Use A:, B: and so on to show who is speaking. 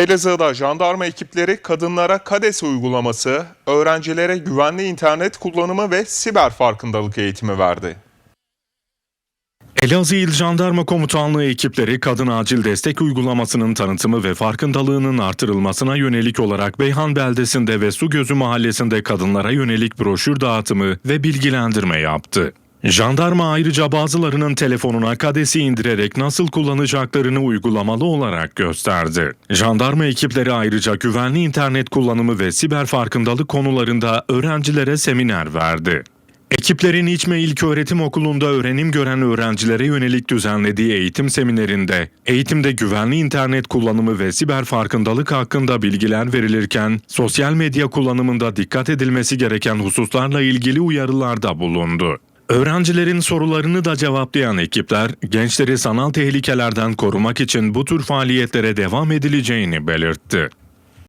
A: Elazığ'da jandarma ekipleri kadınlara KADES uygulaması, öğrencilere güvenli internet kullanımı ve siber farkındalık eğitimi verdi.
B: Elazığ İl Jandarma Komutanlığı ekipleri kadın acil destek uygulamasının tanıtımı ve farkındalığının artırılmasına yönelik olarak Beyhan beldesinde ve Su Gözü mahallesinde kadınlara yönelik broşür dağıtımı ve bilgilendirme yaptı. Jandarma ayrıca bazılarının telefonuna kadesi indirerek nasıl kullanacaklarını uygulamalı olarak gösterdi. Jandarma ekipleri ayrıca güvenli internet kullanımı ve siber farkındalık konularında öğrencilere seminer verdi. Ekiplerin İçme İlköğretim Okulu'nda öğrenim gören öğrencilere yönelik düzenlediği eğitim seminerinde, eğitimde güvenli internet kullanımı ve siber farkındalık hakkında bilgiler verilirken, sosyal medya kullanımında dikkat edilmesi gereken hususlarla ilgili uyarılarda bulundu. Öğrencilerin sorularını da cevaplayan ekipler, gençleri sanal tehlikelerden korumak için bu tür faaliyetlere devam edileceğini belirtti.